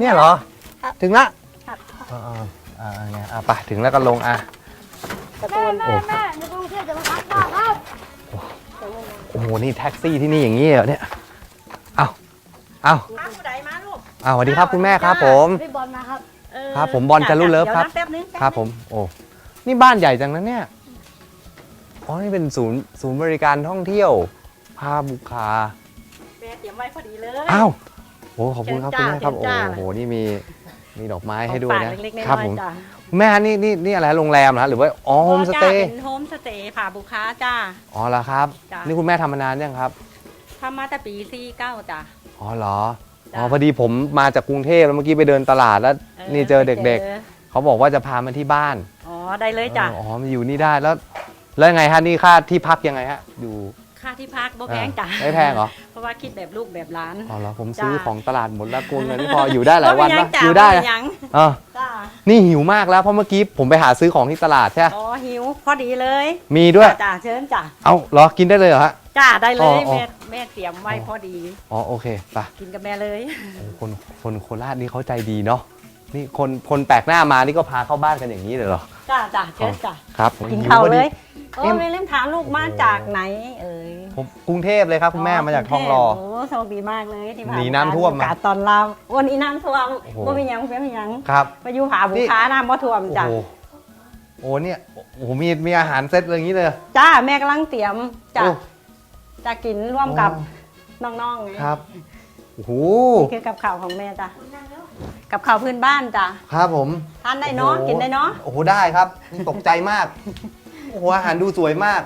เนี่ยเหรอ ครับ ถึงละครับอ่าอ่าอ่าไงอะไปถึงแล้วก็ลงอะแม่แม่แม่ในกรุงเทพจะมาพักบ้านครับโอ้โห นี่แท็กซี่ที่นี่อย่างนี้เหรอเนี่ย เอาเอามาผู้ใดมาลูก เอาสวัสดีครับคุณแม่ครับผม พี่บอลมาครับเออครับผมบอลจารุเลิฟครับ ดี๋ยวนะแป๊บนึงครับผม โอ้ นี่บ้านใหญ่จังนะเนี่ย อ๋อ นี่เป็นศูนย์ศูนย์บริการท่องเที่ยว พาบุคาแม่เตรียมไว้พอดีเลยอ้าว โอ้ขอบคุณครับเชิคุณญแม่จ้าครับเชิโอ้ญจ้าโหนี่มีมีดอกไม้ให้ด้วยนะของฝากเล็กๆครับน้อยผมๆจ้ะคุณแม่นี่นี่นี่อะไรฮะโรงแรมเหรอฮะหรือว่าอ๋อโฮมสเตย์จ้าเป็นโฮมสเตย์ผ่าบุคค้าจ้าอ๋อเหรอครับจ้ะนี่คุณแม่ทำมานานยังครับทำมาแต่ปีสี่เก้าจ้ะอ๋อเหรอจ้ะอ๋อพอดีผมมาจากกรุงเทพแล้วเมื่อกี้ไปเดินตลาดแล้ว นี่เจอเด็กๆ เขาบอกว่าจะพามาที่บ้านๆอ๋อได้เลยจ้ะอ๋อมาอยู่นี่ได้แล้ว แล้วยังไงฮะนี่ค่าที่พักยังไงฮะอยู่ ค่าที่พักบ่แพงจ้ะอ่าไม่แพงเหรอ เพราะว่าคิดแบบลูกแบบร้าน อ๋อเหรอผมซื้อจ้ะของตลาดหมดแล้วกลัวเงินไม่พออยู่ได้หลายวันบ่มีปะงจ้ะอยู่ได้บ่นะมีหยังเออจ้านี่หิวมากแล้วเพราะเมื่อกี้ผมไปหาซื้อของที่ตลาดใช่ไหมอ๋อหิวพอดีเลย มีด้วย จ้าเชิญจ้ะเอาเหรอกินได้เลยเหรอฮะ จ้าได้เลอ๋อยอ๋อ แม่แม่เตรียมไว้อ๋อพอดี อ๋อโอเคไปกินกับแม่เลย โอ้คนคนโคราชนี่เขาใจดีเนาะ นี่คนคนแปลกหน้ามานี่ก็พาเข้าบ้านกันอย่างนี้เลยเหรอจ้าจ้าเชิญจ้ะครับกินหิข้าวพอเลดียโอ้ไม่ลืมถามลูกมาจากไหน เอ่ยผมกรุงเทพเลยครับคุณแม่มาจากทองหล่อโอ้โชคดีมากเลยที่ผ่าหนีน้ำท่วมมาอากาศตอนเราวันนี้น้ำท่วมโอ้โหบ่มีหยังเพียงมีหยังครับไปอยู่ผาบุค้าน้ำบ่ท่วมโอ้จ้ะโหโอ้เนี่ยโอ้โหมีมีอาหารเซตเลยอย่างนี้เลยจ้าแม่กำลังเตรียมจะโอ้จะกินร่วมกับโอ้น้องๆไงครับโอ้โหนี่คือกับข้าวของแม่จ้ะ กับข้าวพื้นบ้านจ้ะครับผมทานได้เนาะโอ้โหกินได้เนาะโอ้โหได้ครับนี่ตกใจมากโอ้โหอาหารดูสวยมาก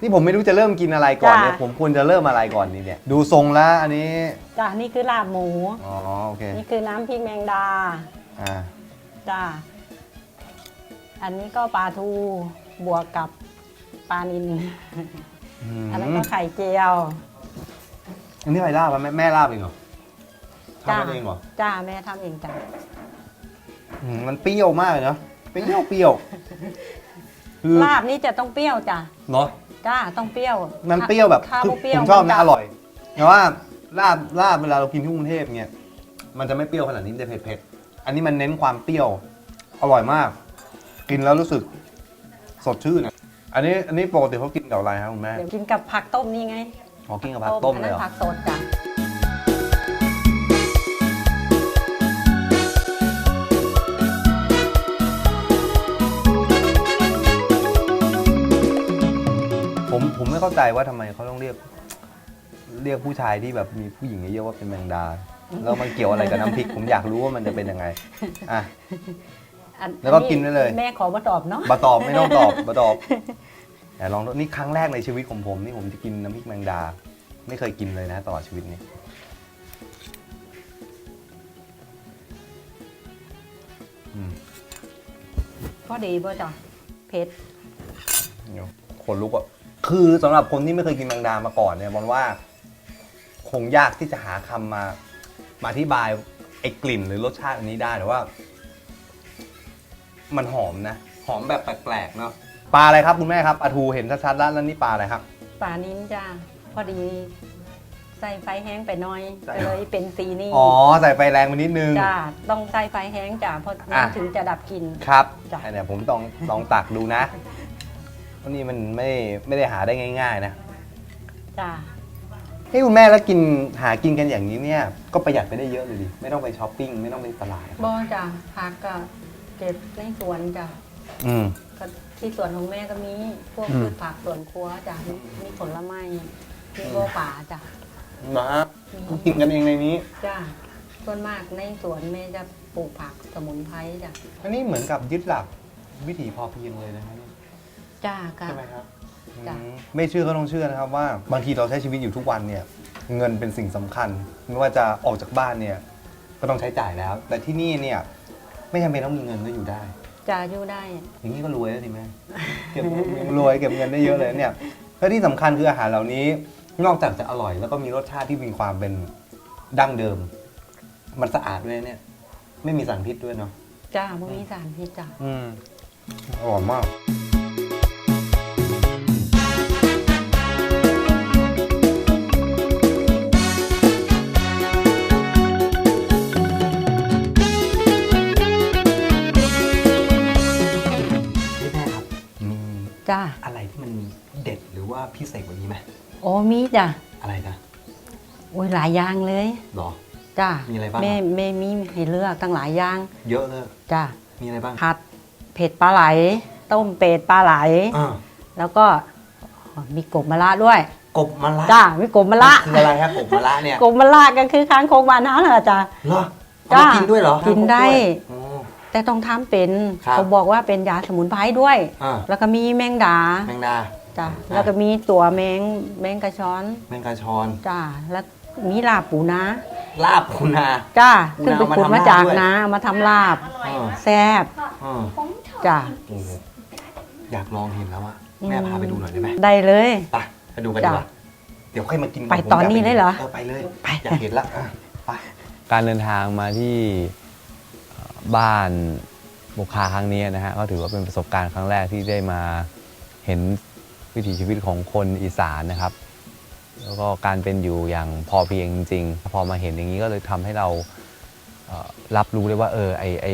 นี่ผมไม่รู้จะเริ่มกินอะไรก่อนเนี่ยผมควรจะเริ่มอะไรก่อนนี่เนี่ย ดูทรงแล้วอันนี้จ้ะนี่คือลาบหมู อ๋อโอเคนี่คือน้ำพริกแมงดาอ่าจ้าอันนี้ก็ปลาทูบวกกับปลานินอืมอันนั้นก็ไข่เจียวอันนี้ใครลาบวะแม่แม่ลาบเองเหรอจ้า ทำมันเองเหรอจ้าแม่ทำเองจ้าอืมมันเปรี้ยวมากเลยเนาะเปรี้ยวเปรี้ยวคือลาบนี่จะต้องเปรี้ยวจ้ะเนาะจ้าต้องเปรี้ยวมันเปรี้ยวแบบถ้าคือบ่เปรี้ยวผมชอบมันะจะอร่อยแต่ว่าลาบลาบเวลาเรากินที่กรุงเทพเนี่ยมันจะไม่เปรี้ยวขนาดนี้มันจะเผ็ดๆอันนี้มันเน้นความเปรี้ยวอร่อยมาก กินแล้วรู้สึก สดชื่นอะอันนี้อันนี้ปกติเขากินกับอะไรครับคุณแม่เดี๋ยวกินกับผักต้มนี่ไง ขอกินกับผักต้มอันเลนั้ยนเหรอ ผักสดจ้ะ เข้าใจว่าทำไมเขาต้องเรียก เรียกผู้ชายที่แบบมีผู้หญิงเยอะๆว่าเป็นแมงดา แล้วมันเกี่ยวอะไรกับน้ำพริก ผมอยากรู้ว่ามันจะเป็นยังไงอะ อันแล้วก็อักินได้เลย แม่ขอมาตอบเนาะ บะตอบไม่ต้องตอบบะตอบแต่ลองดูนี่ครั้งแรกในชีวิตของผมนี่ผมจะกินน้ำพริกแมงดา ไม่เคยกินเลยนะตลอดชีวิตนี้อืมพอดีป่ะจ้ะเผ็ดเดี๋ยวขนลุกอะ คือสำหรับคนที่ไม่เคยกินแมงดามาก่อนเนี่ยบอลว่า คงยากที่จะหาคำมามาอธิบายไอ้กลิ่นหรือรสชาติอันนี้ได้แต่ว่า มันหอมนะหอมแบบแปลกๆเนาะปลาอะไรครับคุณแม่ครับอาทูเห็นชัดๆแล้วแล้วนี่ปลาอะไรครับปลานิ้นจ้าพอดี ใส่ไฟแห้งไปหน่อยใส่ ก็เลยเป็นสีนี้อ๋อใส่ไฟแรงไปนิดนึง จ้าต้องใส่ไฟแห้งจ้าเพราะอะถึงจะดับกลิ่น ครับจ้ะอันเนี้ยผมต้องลองตักดูนะเพราะนี่มันไม่ไม่ได้หาได้ง่าย ๆ นะจ้าให้คุณแม่แล้วกินหากินกันอย่างนี้เนี่ย ก็ประหยัดไปได้เยอะเลยดิไม่ต้องไปช้อปปิ้งไม่ต้องไปตลาดบ่จ้าผักก็เก็บในสวนจ้าอืม ก็ที่สวนของแม่ก็มีพวกอืม พืชผักสวนครัวจ้ามีมีผลไม้มีบัวป่าจ้านะฮะกินกันเองในนี้ จ้าส่วนมากในสวนแม่จะปลูกผักสมุนไพรจ้า อันนี้เหมือนกับยึดหลักวิถีพอเพียงเลยนะครับ จ้าค่ะใช่ไหมครับจ้ะ อืมไม่เชื่อก็ต้องเชื่อนะครับว่าบางทีเราใช้ชีวิตอยู่ทุกวันเนี่ยเงินเป็นสิ่งสำคัญ ไม่ว่าจะออกจากบ้านเนี่ยก็ต้องใช้จ่ายแล้ว แต่ที่นี่เนี่ยไม่จำเป็นต้องมีเงินก็อยู่ได้ จ้าอยู่ได้ อย่างนี้ก็รวยแล้วสิแม่เก็บ รวยเก็บเงินได้เยอะเลยเนี่ยและที่สำคัญคืออาหารเหล่านี้ นอกจากจะอร่อยแล้วก็มีรสชาติที่มีความเป็นดั้งเดิม มันสะอาดด้วยเนี่ย ไม่มีสารพิษด้วยเนาะจ้าบ่มีสารพิษจ้า อืมอร่อยมาก พิเศษกว่านี้ไหมโอ้มีจ้ะอะไรนะโอ้ยหลายอย่างเลยหรอ จ้ะมีอะไรบ้างแม่แม่มีให้เลือกตั้งหลายอย่างเยอะเลยจ้ะมีอะไรบ้างผัดเผ็ดปลาไหล ต้มเป็ดปลาไหล อ่าแล้วก็มีกบมะระด้วย กบมะระจ้ามีกบมะระคืออะไรฮะกบมะระเนี่ยกบมะระก็คือค้างโคกบานนั้นเหรอจ้ะ เหรอเอามากินด้วยเหรอกินได้ อ๋อ แต่ต้องทำเป็น ครับ เขาบอกว่าเป็นยาสมุนไพรด้วย อ่าแล้วก็มีแมงดา แมงดา จ้ะอะแล้วก็มีตัวแมงแมงกระชอนแมงกระชอนจ้าแล้วมีลาบปูนาลาบคุณนา จ้าปูซึ่งนาไปมาขุดทำมาจากลาบด้วยนาเอามาทำลาบอ่าแซ่บอ่าจ้าโอ้โหอยากลองเห็นแล้วอะอืมแม่พาไปดูหน่อยได้ไหมได้เลย ไปไปดูกันดีกว่าจ้ะเดี๋ยวค่อยมากินไปตอนนี้เลยเหรอไปเลยไปอยากเห็นละอะไป การเดินทางมาที่เอ่อบ้านบุคาครั้งนี้นะฮะก็ถือว่าเป็นประสบการณ์ครั้งแรกที่ได้มาเห็น วิถีชีวิตของคนอีสานนะครับ แล้วก็การเป็นอยู่อย่างพอเพียงจริงๆพอมาเห็นอย่างนี้ก็เลยทำให้เราเอ่อรับรู้ได้ว่าเออไอไอ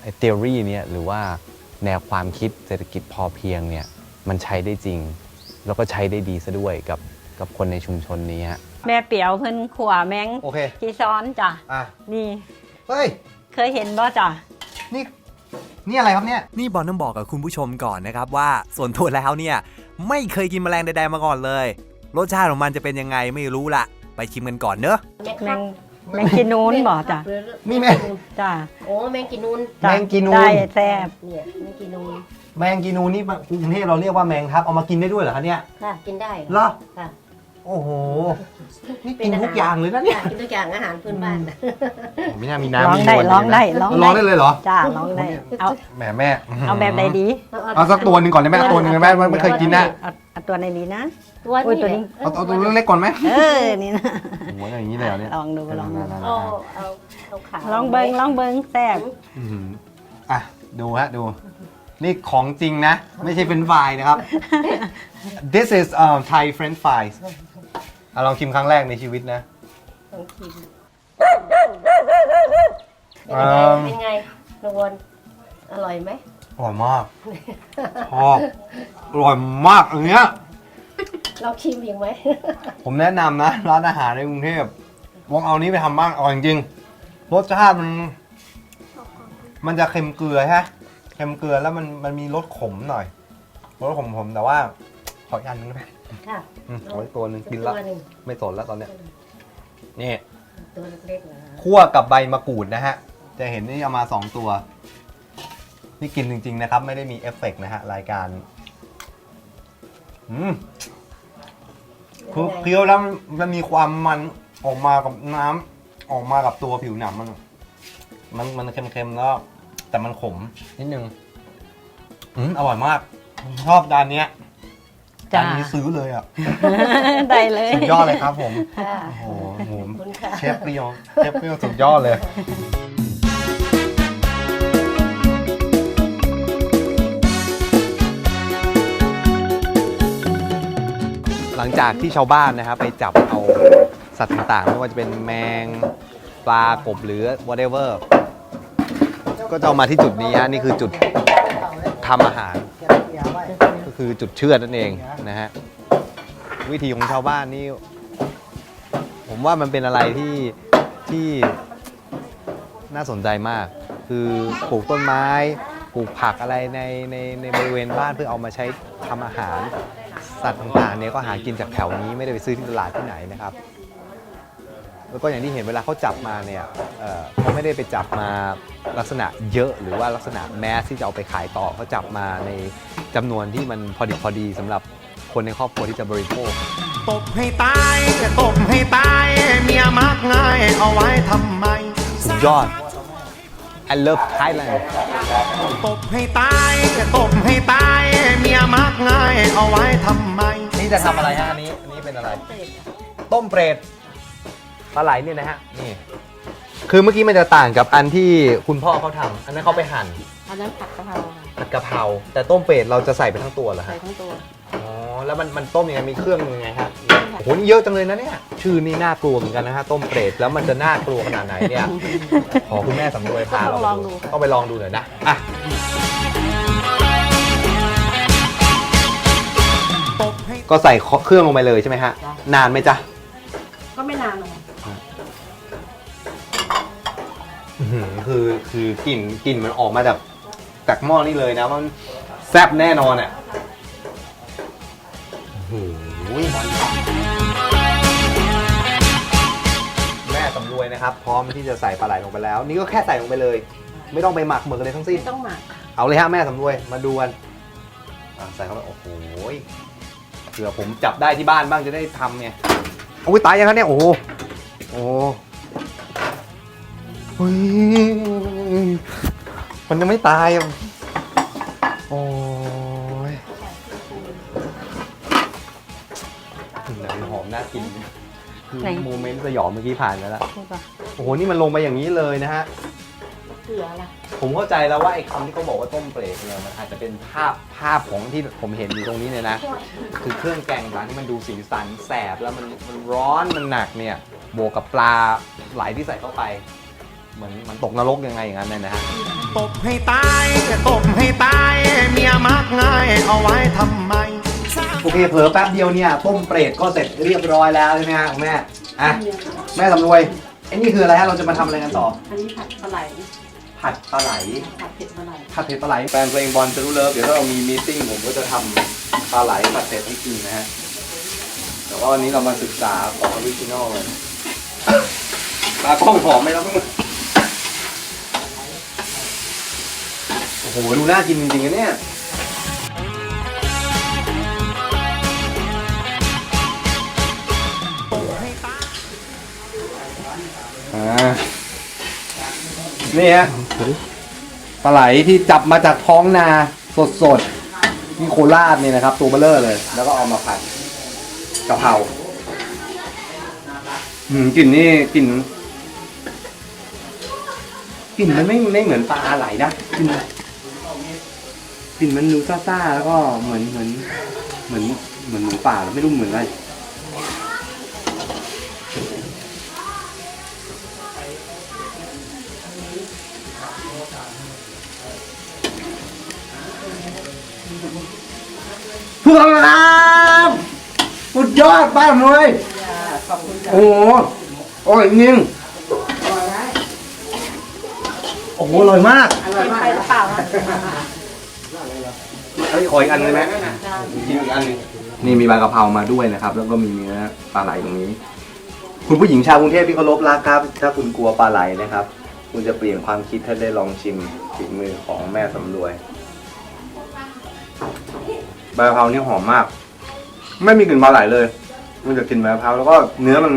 ไอเทอรี่เนี่ยหรือว่าแนวความคิดเศรษฐกิจพอเพียงเนี่ยมันใช้ได้จริง แล้วก็ใช้ได้ดีซะด้วยกับกับคนในชุมชนนี้ฮะแม่เปียวเพิ่นขัวแมงโอเคกีซ้อนจ้ะอะนี่เฮ้ยเคยเห็นบ่จ้ะนี่ นี่อะไรครับเนี่ย นี่บอลต้องบอกกับคุณผู้ชมก่อนนะครับว่าส่วนตัวแล้วเนี่ยไม่เคยกินแมลงใดๆมาก่อนเลย รสชาติของมันจะเป็นยังไงไม่รู้ละไปชิมกันก่อนเนอะแมงแมงกินนูนบ่จ้ะนี่แม่จ้ะโอ้แมงกินนูนจ้ะแมงกินนูนได้แซ่บเนี่ยแมงกินนูนแมงกีนูนี่กรุงเทพเราเรียกว่าแมงทับเอามากินได้ด้วยเหรอคะเนี่ยค่ะกินได้เหรอค่ะ โอ้โห นี่กินทุกอย่างเลยนะเนี่ยค่ะกินทุกอย่างอาหารพื้นบ้านผมไม่น่ามีร้องน้ำมีได้นวลร้องได้เลยนะร้องร้องได้ได้เลยเหรอจ้ะร้องได้เอาแหมแม่เอาแบบไหนดีเอาสักตัวหนึ่งก่อนได้ไหมเอาตัวหนึ่งได้ไหมไม่เคยกินนะเอาเอาตัวไหนดีนะตัวโอ้ยตัวนี้นี้ เอาเอาตัวเล็กๆก่อนไหมเออนี่นะโอ้โหอย่างนี้เลยเหรอเนี่ยลองดูลองดูเอาเอาเอาขาวลองเบิงลองเบิงแซ่บอื้อหืออะดูฮะดู นี่ของจริงนะ ไม่ใช่เป็นไฟรายนะครับ This is um, Thai French fries อะลองชิมครั้งแรกในชีวิตนะ ลองชิมอืเป็นมไงเป็นไงนวลอร่อยไหม อร่อยมากชอบอร่อยมากอันเนี้ย เราชิมอีกไหม ผมแนะนำนะ ร้านอาหารในกรุงเทพลองเอานี้ไปทำบ้างอร่อยจริงๆรสชาติมัน มันจะเค็มเกลือใช่ไหมเค็มเกลือแล้วมันมันมีรสขมหน่อยรสขมผมแต่ว่า ขออีกอันนึงได้ไหม ค่ะอืมขออีกตัวหนึ่งกินแล้วตัวหนึ่งไม่สนแล้วตอนเนี้ยนี่ตัวเล็กๆนะคั่วกับใบมะกรูดนะฮะ จะเห็นนี่เอามาสองตัว นี่กินจริง ๆ นะครับ ไม่ได้มีเอฟเฟกต์นะฮะ รายการ อืม คือเคี้ยวแล้วมันมีความมันออกมากับน้ำออกมากับตัวผิวหนังมัน มันมันเค็มๆแล้ว แต่มันขมนิดนึงอืมอร่อยมากผมชอบจานเนี้ย จาจ้านนี้ซื้อเลยอะ ได้เลยสุดยอดเลยครับผม ค่ะโอ้โหหมูขอบคุณค่ะ เชฟเปรี้ยวเชฟเปรี้ยวสุดยอดเลย หลังจากที่ชาวบ้านนะครับไปจับเอาสัตว์ต่างๆ ไม่ว่าจะเป็นแมงปลากบหรือ whatever ก็จะเอามาที่จุดนี้ฮะนี่คือจุดทำอาหารก็ คือจุดเชือดนั่นเองนะฮะวิธีของชาวบ้านนี่ ผมว่ามันเป็นอะไรที่ที่น่าสนใจมาก คือปลูกต้นไม้ปลูกผักอะไรในในในบริเวณบ้านเพื่อเอามาใช้ทำอาหาร สัตว์ต่างๆเนี่ยก็หากินจากแถวนี้ไม่ได้ไปซื้อที่ตลาดที่ไหนนะครับ แล้วก็อย่างที่เห็นเวลาเขาจับมาเนี่ยเอ่อเขาไม่ได้ไปจับมาลักษณะเยอะหรือว่าลักษณะแมสที่จะเอาไปขายต่อเขาจับมาในจำนวนที่มันพอดีพอดีสำหรับคนในครอบครัวที่จะบริโภคตบให้ตายตบให้ตายเมียมักง่ายเอาไว้ทำไม สุดยอด I love Thailand ตบให้ตายตบให้ตายเมียมักง่ายเอาไว้ทำไม นี่จะทำอะไรฮะอันนี้อันนี้เป็นอะไร ต้มเปรต ปลาไหลเนี่ยนะฮะนี่คือเมื่อกี้มันจะต่างกับอันที่คุณพ่อเขาทำอันนั้นเขาไปหั่นอันนั้นผัดกะเพราค่ะผัดกะเพราแต่ต้มเปรตเราจะใส่ไปทั้งตัวเหรอใส่ฮะทั้งตัวอ๋อแล้วมันมันต้มยังไงมีเครื่องยังไงฮะโอ้โหนี่เยอะจังเลยนะเนี่ยชื่อนี่น่ากลัวเหมือนกันนะฮะต้มเปรตแล้วมันจะน่ากลัวขนาดไหนเนี่ยขอคุณแม่สำรวยพาเราต้องลองดูต้องไปลองดูหน่อยนะอะตบให้ก็ใส่เครื่องลงไปเลยใช่ไหมฮะจ้ะนานไหมจ๊ะ หือคือคือกลิ่นกลิ่นมันออกมาจากจากหม้อนี่เลยนะมันแซ่บแน่นอนอะโอ้โหแม่สำรวยนะครับ พร้อมที่จะใส่ปลาไหลลงไปแล้ว นี่ก็แค่ใส่ลงไปเลย ไม่ต้องไปหมักเหมือนกันเลยทั้งสิ้น ไม่ต้องหมักเอาเลยฮะแม่สำรวยมาดูกันอะใส่เข้าไปโอ้โหเผื่อผมจับได้ที่บ้านบ้างจะได้ทำไงโอ้ยตายยังครับเนี่ยโอ้โหโอ้โหเฮ้ยมันยังไม่ตายอะโอ้ยหนังหอมน่ากินคือไหน โมเมนต์สยองเมื่อกี้ผ่านไปแล้วนี่ป่ะโอ้โห นี่มันลงไปอย่างนี้เลยนะฮะ เกลืออะไรผมเข้าใจแล้วว่าไอ้คำที่เขาบอกว่าต้มเปรตเนี่ยมันอาจจะเป็นภาพภาพของที่ผมเห็นอยู่ตรงนี้เนี่ยนะ คือเครื่องแกงต่างที่มันดูสีสันแสบแล้วมันมันร้อนมันหนักเนี่ย บวกกับปลาไหลที่ใส่เข้าไป เหมือนมันตกนรกยังไงอย่างนั้นเลยนะฮะตบให้ตายตบให้ตายเมียมักง่ายเอาไว้ทำไม โอเคเผลอแป๊บเดียวเนี่ยต้มเปรตก็เสร็จเรียบร้อยแล้วใช่ไหมฮะคุณแม่อะแม่สำรวยไอ้นี่คืออะไรฮะเราจะมาทำอะไรกันต่อ อันนี้ผัดปลาไหลผัดปลาไหลผัดเผ็ดปลาไหลผัดเผ็ดปลาไหลแฟนเพลงบอลจะรู้เลิฟเดี๋ยวถ้าเรามีมีตติ้งผมก็จะทำปลาไหลผัดเผ็ดให้กินนะฮะแต่ว่าวันนี้เรามาศึกษาของออริจินอลเลยปลากล้องหอมไหมครับ โอ้โหดูน่ากินจริงๆนะเนี่ยอ่านี่ฮะปลาไหลที่จับมาจากท้องนาสดๆที่โคราชเนี่ยนะครับ ตัวเบลเลอร์เลย แล้วก็เอามาผัดกะเพราอืมกลิ่นนี่กลิ่นกลิ่นมันไม่ไม่เหมือนปลาไหลนะกลิ่น ลิ่นมันดูซ่าๆแล้วก็เหมือนเหมือนเหมือนเหมือนหมูป่าแล้วไม่รู้เหมือนอะไรเพื่อนน้ำสุดยอดป้าหน่วยโอ้โหโอ้ยจริงโอ้โหอร่อยมาก อร่อยมากไปหรือเปล่า เฮ้ยขออีกอันเลยไหมกินอีกอันหนึงนี่มีใบกะเพรามาด้วยนะครับ แล้วก็มีเนื้อปลาไหลตรงนี้ คุณผู้หญิงชาวกรุงเทพที่เคารพรักครับ ถ้าคุณกลัวปลาไหลนะครับ คุณจะเปลี่ยนความคิดถ้าได้ลองชิมฝีมือของแม่สำรวย ใบกะเพรานี่หอมมาก ไม่มีกลิ่นปลาไหลเลยมันจะกลิ่นใบกะเพราแล้วก็เนื้อมัน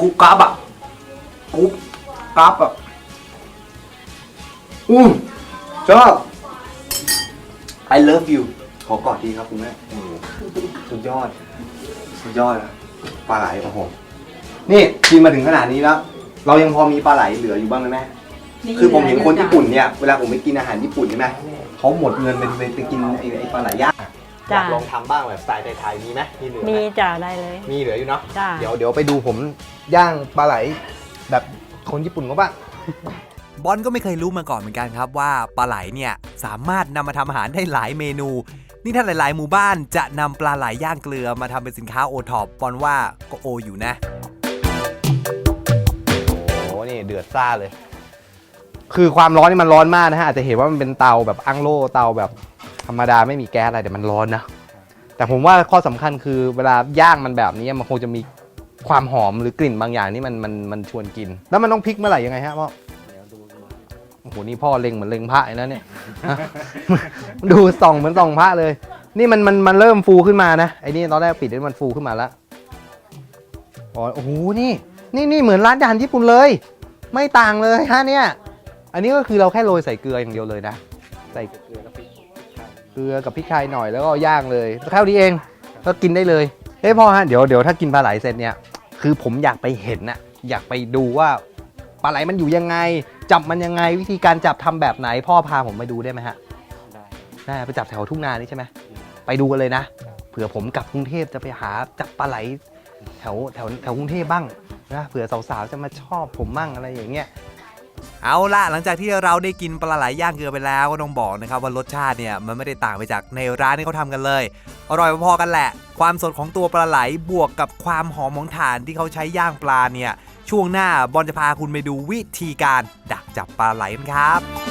กรุบกรับอะกรุบกรับอะอืมชอบ I love you ขอกอดทีครับคุณแม่โอ้โหสุดยอด สุดยอดนะปลาไหลครับผมนี่กินมาถึงขนาดนี้แล้ว เรายังพอมีปลาไหลเหลืออยู่บ้างไหมแม่ คือผมเห็นคนญี่ปุ่นเนี่ยเวลาผมไปกินอาหารญี่ปุ่นใช่ไหมเขาหมดเงินไปไปไปกินไอ้ไอ้ปลาไหลย่างอยาจ้ะกลองทำบ้างแบบสไตล์ไทยๆมีไหมมีเหลือไหมีมจ่าได้เลย มีเหลืออยู่เนาะจ้ะ เดี๋ยวเดี๋ยวไปดูผมย่างปลาไหล แบบคนญี่ปุ่นเขาบ้าง บอลก็ไม่เคยรู้มาก่อนเหมือนกันครับว่าปลาไหลเนี่ยสามารถนำมาทำอาหารได้หลายเมนู นี่ถ้าหลาย ๆ หมู่บ้านจะนำปลาไหลย่างเกลือมาทำเป็นสินค้าโอท็อปบอลว่าก็โออยู่นะโอ้นี่เดือดซ่าเลย คือความร้อนนี่มันร้อนมากนะฮะอาจจะเห็นว่ามันเป็นเตาแบบอั้งโล่เตาแบบธรรมดาไม่มีแก๊สอะไรแต่มันร้อนนะแต่ผมว่าข้อสำคัญคือเวลาย่างมันแบบนี้มันคงจะมีความหอมหรือกลิ่นบางอย่างที่มันมันมันชวนกิน แล้วมันต้องพลิกเมื่อไหร่ยังไงฮะพ่อ โอ้โหนี่พ่อเล็งเหมือนเล็งพระเลยนะเนี่ย ดูส่องเหมือนส่องพระเลย นี่มันมันมันเริ่มฟูขึ้นมานะไอ้นี่ตอนแรกปิดนี่มันฟูขึ้นมาแล้วอ๋อโอ้โหนี่นี่นี่เหมือนร้านอาหารญี่ปุ่นเลย ไม่ต่างเลยฮะเนี่ย อันนี้ก็คือเราแค่โรยใส่เกลืออย่างเดียวเลยนะ ใส่เกลือกับพริกเกลือกับพริกไทยหน่อยแล้วก็ย่างเลยเท่นี้เองก็กินได้เลยเฮ้ยพ่อฮะเดี๋ยวเดี๋ยวถ้ากินปลาไหลเสร็จเนี่ยคือผมอยากไปเห็นนะอยากไปดูว่า ปลาไหลมันอยู่ยังไง จับมันยังไงวิธีการจับทำแบบไหน พ่อพาผมมาดูได้ไหมฮะได้ไปจับแถวทุ่งนานี่ใช่ไหมไปดูกันเลยนะเผื่อผมกลับกรุงเทพจะไปหาจับปลาไหลแถวแถวแถวกรุงเทพบ้างนะเผื่อสาวๆจะมาชอบผมมั่งอะไรอย่างเงี้ยเอาล่ะหลังจากที่เราได้กินปลาไหลย่างเกลือไปแล้วก็ต้องบอกนะครับว่ารสชาติเนี่ยมันไม่ได้ต่างไปจากในร้านที่เขาทากันเลย อร่อยพอๆกันแหละ ความสดของตัวปลาไหลบวกกับความหอมของถ่านที่เขาใช้ย่างปลาเนี่ย ช่วงหน้าบอลจะพาคุณไปดูวิธีการดักจับปลาไหลกัครับ